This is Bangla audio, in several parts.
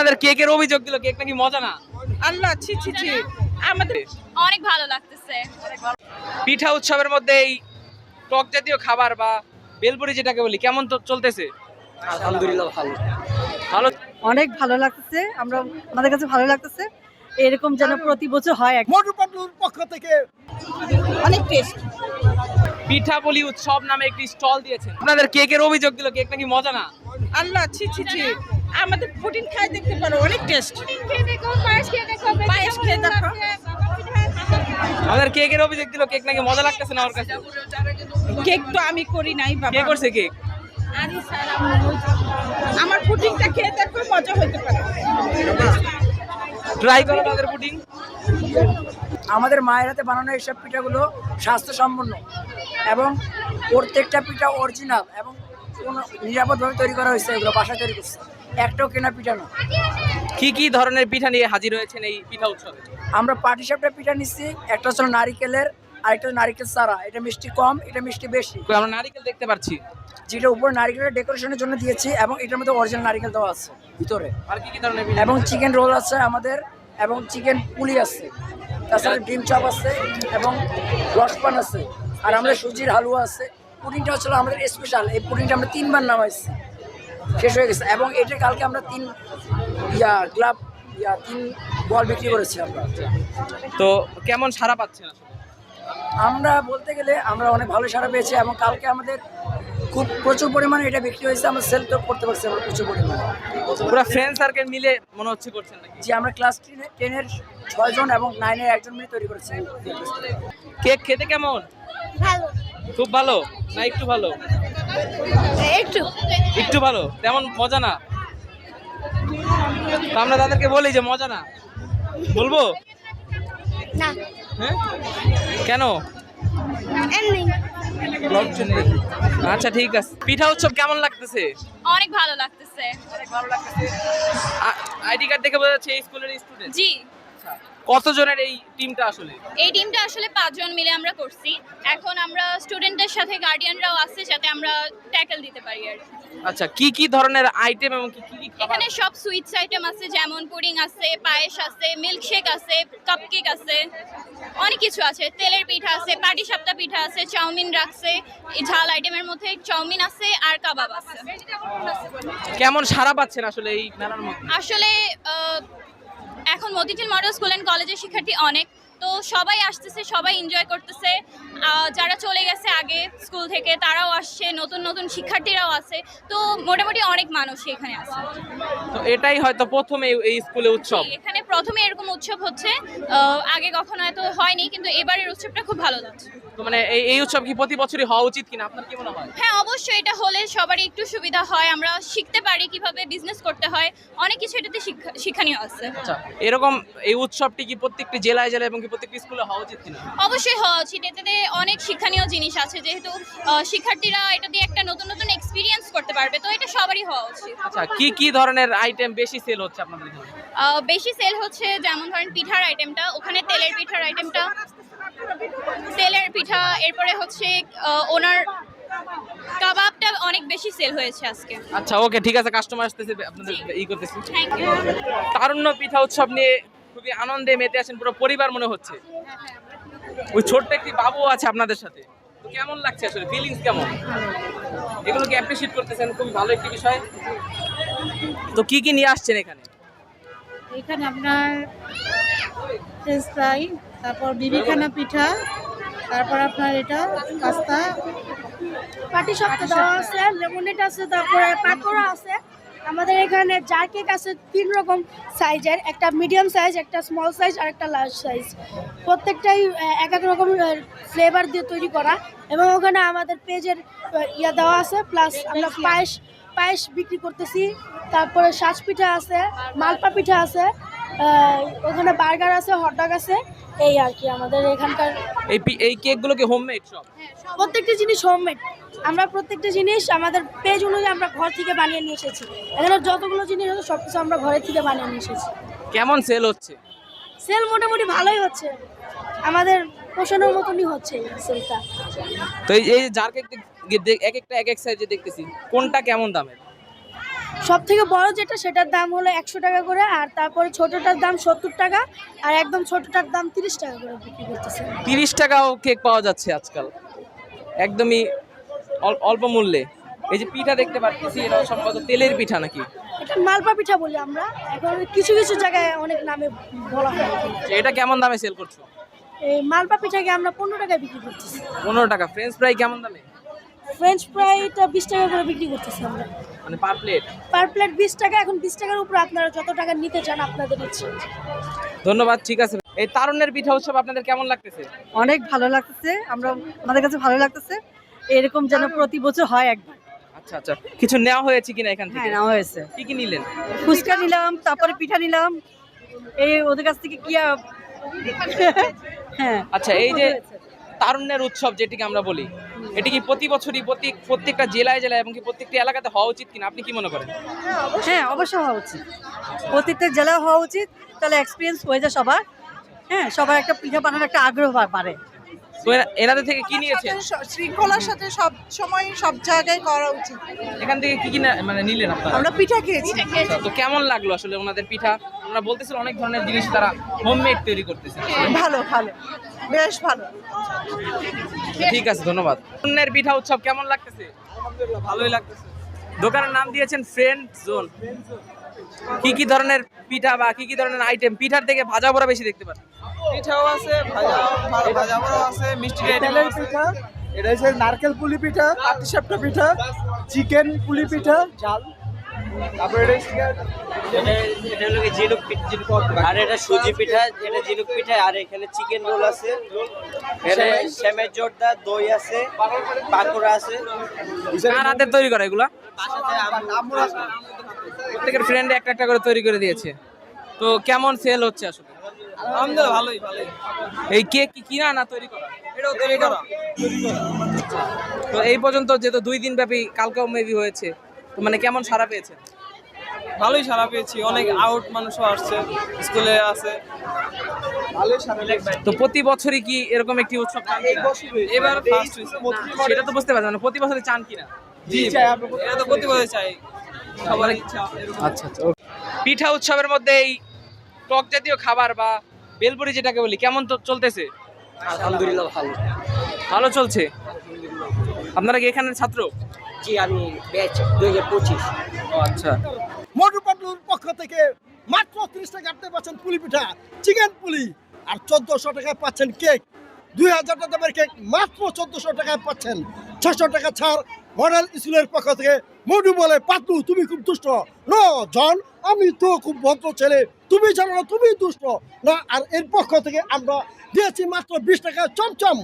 আপনাদের কেকের অভিযোগ দিল কেক নাকি মজা না? আল্লাহ ছি ছি ছি। আমাদের অনেক ভালো লাগতেছে। পিঠা উৎসবের মধ্যে এই টক জাতীয় খাবার বা বেলপুরি যেটাকে বলি কেমন তো চলতেছে? আলহামদুলিল্লাহ ভালো। ভালো? অনেক ভালো লাগতেছে আমরা আমাদের কাছে ভালো লাগতেছে। এরকম যেন প্রতি বছর হয় এক মোটু পাটলুর পক্ষ থেকে। অনেক টেস্ট পিঠা বলি উৎসব নামে একটি স্টল দিয়েছেন। আপনাদের কেকের অভিযোগ দিল কেক নাকি মজা না? আল্লাহ ছি ছি ছি। আমাদের পুডিং খাই দেখতে পারো অনেক টেস্ট পায়েস খেয়ে দেখো আমাদের কেকের অভিযোগ দিল কেক নাকি মজা লাগতেছে না ওর কাছে? কেক তো আমি করি নাই কে করছে কেক? আমার পুডিংটা খেয়ে দেখো মজা হইতে পারে। ট্রাই করো তাদের পুডিং। আমাদের মায়ের হাতে বানানো এইসব পিঠাগুলো স্বাস্থ্যসম্পন্ন এবং প্রত্যেকটা পিঠা অরিজিনাল এবং কোনো নিরাপদভাবে তৈরি করা হয়েছে এগুলো বাসায় তৈরি করছে। একটাও কেনা পিঠা না কি কি ধরনের পিঠা নিয়ে হাজির হয়েছেন এই পিঠা উৎসবে? আমরা পাটিসাপটা পিঠা নিচ্ছি একটা হচ্ছে নারিকেলের আর একটা নারিকেল সারা এটা মিষ্টি কম এটা মিষ্টি বেশি। আমরা নারিকেল দেখতে পাচ্ছি। যেটা উপর নারিকেলের ডেকোরেশনের জন্য দিয়েছি এবং এটার মধ্যে অরিজিনাল নারিকেল দেওয়া আছে ভিতরে। আর কি কি ধরনের এবং চিকেন রোল আছে আমাদের এবং চিকেন পুলি আছে। তাছাড়া ডিম চপ আছে এবং রসপান আছে। আর আমাদের সুজির হালুয়া আছে। পুডিংটা হচ্ছিল আমাদের স্পেশাল এই পুডিংটা আমরা তিনবার নামাইছি। শেষ হয়ে গেছে। এবং এটা কালকে আমরা তিন ইয়া গ্লাব ইয়া তিন বল বিক্রি করেছি আমরা। তো কেমন সারা পাচ্ছেন? আমরা বলতে গেলে আমরা অনেক ভালো সাড়া পেয়েছি এবং কালকে আমাদের খুব প্রচুর পরিমাণে এটা বিক্রি হয়েছে। আমরা সেল তো করতে পারছি আমরা প্রচুর পরিমাণে। পুরো ফ্রেন্ড সার্কেল মিলে মনে হচ্ছে করছেন নাকি? যে আমরা ক্লাস টেনে টেনের ছয়জন এবং নাইনের একজন মিলে তৈরি করেছি। কেক খেতে কেমন? ভালো। খুব ভালো? না একটু ভালো? একটু। একটু ভালো তেমন মজা না। তো আমরা তাদেরকে বলি যে মজা না। বলব? না। হ্যাঁ? কেন? আচ্ছা ঠিক আছে। পিঠা উৎসব কেমন লাগতেছে? অনেক ভালো লাগতেছে। আইডি কার্ড দেখে বোঝা যাচ্ছে এই স্কুলের স্টুডেন্ট জি। কতজনের এই টিমটা আসলে? এই টিমটা আসলে পাঁচজন মিলে আমরা করছি। এখন আমরা স্টুডেন্টের সাথে গার্ডিয়ানরাও আছে যাতে আমরা ট্যাকেল দিতে পারি আর কি। আচ্ছা কি কি ধরনের আইটেম এবং কি কি কি খাবার? এখানে সব সুইটস আইটেম আছে যেমন পুডিং আছে পায়েস আছে মিল্কশেক আছে কাপকেক আছে অনেক কিছু আছে। তেলের পিঠা আছে পাটি সাপটা পিঠা আছে চাউমিন রাখছে এই ঝাল আইটেমের মধ্যে চাউমিন আছে আর কাবাব আছে। কেমন সারা পাচ্ছেন আসলে এই মেলার মধ্যে? আসলে আহ, এখন মতিঝিল মডেল স্কুল অ্যান্ড কলেজের শিক্ষার্থী অনেক। তো সবাই আসতেছে সবাই এনজয় করতেছে। যারা চলে গেছে আগে স্কুল থেকে তারাও আসছে নতুন নতুন শিক্ষার্থীরাও আছে। তো মোটামুটি অনেক মানুষ এখানে আছে। তো এটাই হয়তো প্রথমে এই- স্কুলে উৎসব। এখানে প্রথমে এরকম উৎসব হচ্ছে। আগে কখনো এত হয়নি কিন্তু এবারের উৎসবটা খুব ভালো যাচ্ছে। তো মানে এই এই উৎসব কি প্রতি বছরই হওয়া উচিত কিনা? আপনার কি মনে হয়? হ্যাঁ অবশ্যই এটা হলে সবারই একটু সুবিধা হয়। আমরা শিখতে পারি কীভাবে বিজনেস করতে হয়। অনেক কিছু এটাতে শিক্ষা- শিক্ষণীয় আছে। আচ্ছা এরকম এই উৎসবটি কি প্রত্যেকটি জেলায় জেলায় এবং কি প্রত্যেকটি স্কুলে হওয়া উচিত কিনা? অবশ্যই হওয়া উচিত। এটাতে অনেক শিক্ষণীয় জিনিস আছে। যেহেতু শিক্ষার্থীরা এটা দিয়ে একটা নতুন নতুন এক্সপিরিয়েন্স করতে পারবে তো এটা সবারই হওয়া উচিত। আচ্ছা কি কি ধরনের আইটেম বেশি সেল হচ্ছে আপনাদের বেশি সেল হচ্ছে যেমন ধরেন পিঠার আইটেমটা ওখানে তেলের পিঠার আইটেমটা তেলের পিঠা এরপরে হচ্ছে আহ, ওনার কাবাবটা অনেক বেশি সেল হয়েছে আজকে। আচ্ছা ওকে ঠিক আছে কাস্টমার আসতেছে আপনাদের ই করতেছি। থ্যাংক ইউ তারুণ্য পিঠা উৎসব নিয়ে খুবই আনন্দে মেতে আছেন পুরো পরিবার মনে হচ্ছে। ওই ছোট্ট একটি বাবু আছে আপনাদের সাথে। তো কেমন লাগছে আসলে? ফিলিংস কেমন? এগুলো কি অ্যাপ্রিশিয়েট করতেছেন? খুবই ভালো একটি বিষয়। তো কি কি নিয়ে আসছেন এখানে? এখানে আপনার ফ্রেঞ্চ ফ্রাই তারপর বিবিখানা পিঠা তারপর আপনার এটা পাস্তা। পাটি সপ্তাহ দেওয়া আছে লেমনেট আছে তারপরে পাকোড়া আছে। আমাদের এখানে জার কেক আছে তিন রকম সাইজের একটা মিডিয়াম সাইজ একটা স্মল সাইজ আর একটা লার্জ সাইজ প্রত্যেকটাই এক এক রকম ফ্লেভার দিয়ে তৈরি করা। এবং ওখানে আমাদের পেজের ইয়া দেওয়া আছে প্লাস আমরা পায়েস পায়েস বিক্রি করতেছি। তারপরে শ্বাস পিঠা আছে মালপা পিঠা আছে। ওখানে বার্গার আছে হটডগ আছে এই আর কি আমাদের এখানকার। এই এই কেকগুলো কি হোমমেড সব? প্রত্যেকটা জিনিস হোমমেড আমরা প্রত্যেকটা জিনিস আমাদের পেজ অনুযায়ী আমরা ঘর থেকে বানিয়ে নিয়ে এসেছি। এখানে যতগুলো জিনিস আছে সব কিছু আমরা ঘরের থেকে বানিয়ে নিয়ে এসেছি। কেমন সেল হচ্ছে? সেল মোটামুটি ভালোই হচ্ছে। আমাদের পোষণের মতনই হচ্ছে সেলটা তো এই জার কেক এক একটা এক এক সাইজে দেখতেছি কোনটা কেমন দামের? সব থেকে বড় যেটা সেটার দাম হলো একশো টাকা করে আর তারপরে ছোটটার দাম সত্তর টাকা আর একদম ছোটটার দাম তিরিশ টাকা করে বিক্রি করতেছে। তিরিশ টাকাও কেক পাওয়া যাচ্ছে আজকাল। একদমই অল- অল্প মূল্যে। এই যে পিঠা দেখতে পাচ্ছি এটা সম্ভবত তেলের পিঠা নাকি? এটা মালপা পিঠা বলি আমরা। এখন কিছু কিছু জায়গায় অনেক নামে বলা হয়। এটা কেমন দামে সেল করছ? এই মালপা পিঠাকে আমরা পনেরো টাকায় বিক্রি করতেছি। পনেরো টাকা। ফ্রেঞ্চ ফ্রাই কেমন দামে? ফ্রেঞ্চ ফ্রাইটা বিশ টাকা করে বিক্রি করতেছি আমরা। মানে পার প্লেট পার প্লেট বিশ টাকা এখন বিশ টাকার উপর আপনারা যত টাকা নিতে চান আপনাদের ইচ্ছে। ধন্যবাদ ঠিক আছে। এই তারুণ্যের পিঠা উৎসব আপনাদের কেমন লাগতেছে? অনেক ভালো লাগতেছে আমরা আমাদের কাছে ভালো লাগতেছে। এরকম যেন প্রতি বছর হয় একবার। আচ্ছা আচ্ছা। কিছু নেওয়া হয়েছে কিনা এখান হ্যাঁ থেকে? নেওয়া হয়েছে। কি কি নিলেন? ফুচকা নিলাম তারপরে পিঠা নিলাম। এই ওদের কাছ থেকে কি হ্যাঁ আচ্ছা এই যে তারুণ্যের উৎসব যেটিকে আমরা বলি এটি কি প্রতি বছরই প্রতি প্রত্যেকটা জেলায় জেলায় এবং কি প্রত্যেকটি এলাকাতে হওয়া উচিত কিনা? আপনি কি মনে করেন? হ্যাঁ অবশ্যই হওয়া উচিত। প্রত্যেকটা জেলা হওয়া উচিত তাহলে এক্সপিরিয়েন্স হয়ে যায় সবার। হ্যাঁ সবার একটা পিঠা বানানোর একটা আগ্রহ বাড়ে। এরা- এনাদের থেকে কি নিয়েছেন? শৃঙ্খলার সাথে সব সময় সব জায়গায় করা উচিত। এখান থেকে কি কি না- মানে নিলেন আপনারা? আমরা পিঠা খেয়েছি। তো কেমন লাগল আসলে ওনাদের পিঠা? বলতেছিল অনেক ধরনের জিনিস তারা হোমমেড তৈরি করতেছে। ভালো ভালো। বেশ ভালো। ঠিক আছে ধন্যবাদ। অন্যের পিঠা উৎসব কেমন লাগতেছে? ভালোই লাগতেছে। দোকানের নাম দিয়েছেন ফ্রেন্ড জোন কি কি ধরনের পিঠা বা কি কি ধরনের আইটেম পিঠার থেকে ভাজা পোড়া বেশি দেখতে পারেন পিঠাও আছে ভাজা ভাজা আছে মিষ্টি তেলের পিঠা এটা হচ্ছে নারকেল পুলি পিঠা পাটিসাপটা পিঠা চিকেন পুলি পিঠা জাল তারপরে এটা এটা এটা হলো কি ঝিনুক পিঠা আর এটা সুজি পিঠা এটা পিঠা আর এখানে চিকেন রোল আছে। এখানে দই আছে পাকোড়া আছে। কার হাতে তৈরি করা এগুলা? প্রত্যেকের ফ্রেন্ড একটা একটা করে তৈরি করে দিয়েছে। তো কেমন সেল হচ্ছে আসলে? আলহামদুলিল্লাহ ভালোই ভালোই। এই কেক কি কিনা না তৈরি করা? এটাও তৈরি করা। তো এই পর্যন্ত যেহেতু দুই দিন ব্যাপী কালকেও মেবি হয়েছে। মানে কেমন সারা পেয়েছে ভালোই সারা পেয়েছি। অনেক আউট মানুষও আসছে স্কুলে আছে। তো প্রতি বছরই কি এরকম একটি উৎসব এবার ফার্স্ট সেটা তো বুঝতে পারছেন প্রতি বছরই চান কিনা? জি এটা তো প্রতি বছর চাই। সবার ইচ্ছা আচ্ছা আচ্ছা পিঠা উৎসবের মধ্যে এই টক জাতীয় খাবার বা বেলপুরি যেটাকে বলি কেমন তো চলতেছে? আলহামদুলিল্লাহ ভালো। ভালো চলছে? আপনারা কি এখানের ছাত্র? জি আমি ব্যাচ দুই হাজার পঁচিশ। আচ্ছা। মোটু পাটলুর পক্ষ থেকে মাত্র ত্রিশ টাকা আপনি পাচ্ছেন পুলি পিঠা চিকেন পুলি আর চোদ্দশো টাকায় পাচ্ছেন কেক দুই হাজার টাকা দামের কেক মাত্র চোদ্দশো টাকায় পাচ্ছেন ছশো টাকা ছাড়। মডেল স্কুলের পক্ষ থেকে মোটু বলে পাতলু তুমি খুব দুষ্ট। ন জন আমি তো খুব ভদ্র ছেলে। তুমি জানো না তুমি দুষ্ট। না আর এর পক্ষ থেকে আমরা দিয়েছি মাত্র বিশ টাকা চমচম।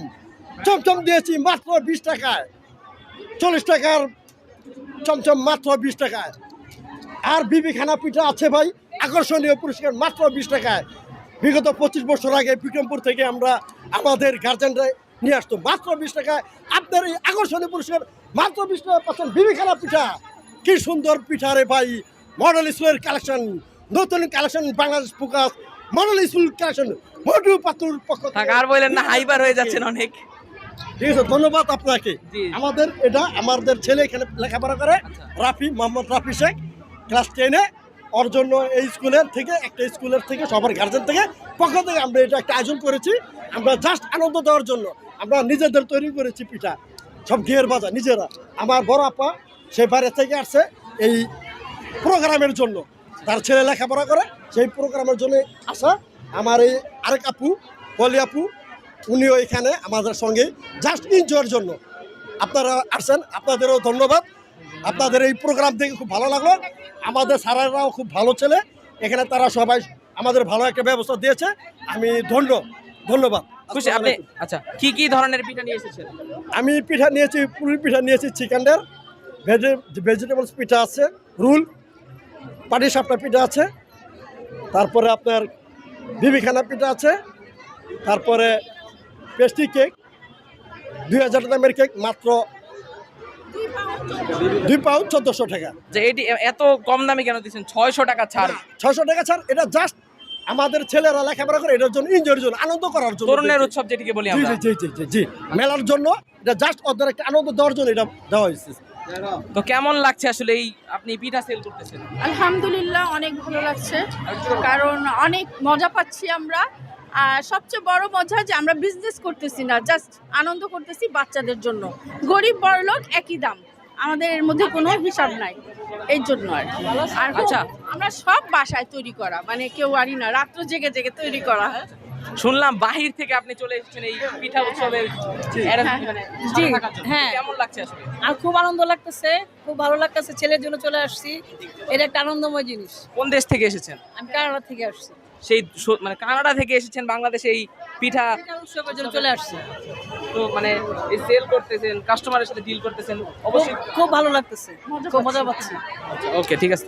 চমচম দিয়েছি মাত্র বিশ টাকায়। চল্লিশ টাকার চমচম মাত্র বিশ টাকায়। আর বিবিখানা পিঠা আছে ভাই আকর্ষণীয় পুরস্কার মাত্র বিশ টাকায়। বিগত পঁচিশ বছর আগে বিক্রমপুর থেকে আমরা আমাদের গার্জেনরা নিয়ে আসতো মাত্র বিশ টাকায়। আপনার এই আকর্ষণীয় পুরস্কার মাত্র বিশ টাকা পাচ্ছেন বিবিখানা পিঠা। কি সুন্দর পিঠা রে ভাই মডেল স্কুলের কালেকশন নতুন collection Bangladesh focus model school collection মধু পাতুর পক্ষ আর বললেন না হাইবার হয়ে যাচ্ছেন অনেক। ঠিক আছে ধন্যবাদ আপনাকে। আমাদের এটা আমাদের ছেলে এখানে লেখাপড়া করে রাফি মোহাম্মদ রাফি শেখ ক্লাস টেনে ওর জন্য এই স্কুলের থেকে একটা স্কুলের থেকে সবার গার্জেন থেকে পক্ষ থেকে আমরা এটা একটা আয়োজন করেছি। আমরা জাস্ট আনন্দ দেওয়ার জন্য আমরা নিজেদের তৈরি করেছি পিঠা। সব ঘিয়ের বাজা নিজেরা। আমার বড় আপা সে বাইরে থেকে আসছে এই প্রোগ্রামের জন্য। তার ছেলে লেখাপড়া করে সেই প্রোগ্রামের জন্য আসা। আমার এই আরেক আপু বলি আপু উনিও এখানে আমাদের সঙ্গে জাস্ট এনজয়ের জন্য। আপনারা আসছেন আপনাদেরও ধন্যবাদ। আপনাদের এই প্রোগ্রাম দেখে খুব ভালো লাগল। আমাদের স্যারেরাও খুব ভালো ছেলে। এখানে তারা সবাই আমাদের ভালো একটা ব্যবস্থা দিয়েছে। আমি ধন্য ধন্যবাদ। খুশি আপনি আচ্ছা কি কি ধরনের পিঠা নিয়ে এসেছেন? আমি পিঠা নিয়েছি পুরি পিঠা নিয়েছি চিকেনের ভেজে ভেজিটেবলস পিঠা আছে রুল। পাটি সাপটা পিঠা আছে। তারপরে আপনার বিবিখানা পিঠা আছে। তারপরে পেস্ট্রি কেক দুই হাজার দামের কেক মাত্র দুই পাউন্ড চোদ্দোশো টাকা। যে এটি এ- এত কম দামে কেন দিচ্ছেন? ছয়শো টাকা ছাড়। ছশো টাকা ছাড় এটা জাস্ট আমাদের ছেলেরা লেখাপড়া করে এটার জন্য এনজয়ের জন্য আনন্দ করার জন্য তরুণের উৎসব যেটিকে বলি জি আমরা। জি জি জি জি জি মেলার জন্য এটা জাস্ট ওদের একটা আনন্দ দেওয়ার জন্য এটা দেওয়া হয়েছে। তো কেমন লাগছে আসলে এই আপনি পিঠা সেল করতেছেন? আলহামদুলিল্লাহ অনেক ভালো লাগছে কারণ অনেক মজা পাচ্ছি আমরা। আর সবচেয়ে বড় মজা যে আমরা বিজনেস করতেছি না জাস্ট আনন্দ করতেছি বাচ্চাদের জন্য। গরিব বড়লোক একই দাম। আমাদের এর মধ্যে কোনো হিসাব নাই এই জন্য আর আর আচ্ছা। আমরা সব বাসায় তৈরি করা মানে কেউ আরি না রাত্র জেগে জেগে তৈরি করা। শুনলাম বাহির থেকে আপনি চলে এসেছেন এই পিঠা উৎসবে। মানে জি, থাকার জন্য। হ্যাঁ। কেমন লাগছে আসলে? আর খুব আনন্দ লাগতেছে খুব ভালো লাগতেছে ছেলের জন্য চলে আসছি। এটা একটা আনন্দময় জিনিস। কোন দেশ থেকে এসেছেন? আমি কানাডা থেকে আসছি। সেই মানে কানাডা থেকে এসেছেন বাংলাদেশে এই পিঠা উৎসবের জন্য চলে আসছে। তো মানে এই সেল করতেছেন কাস্টমারের সাথে ডিল করতেছেন অবশ্যই খুব ভালো লাগতেছে খুব মজা পাচ্ছি। ওকে ঠিক আছে।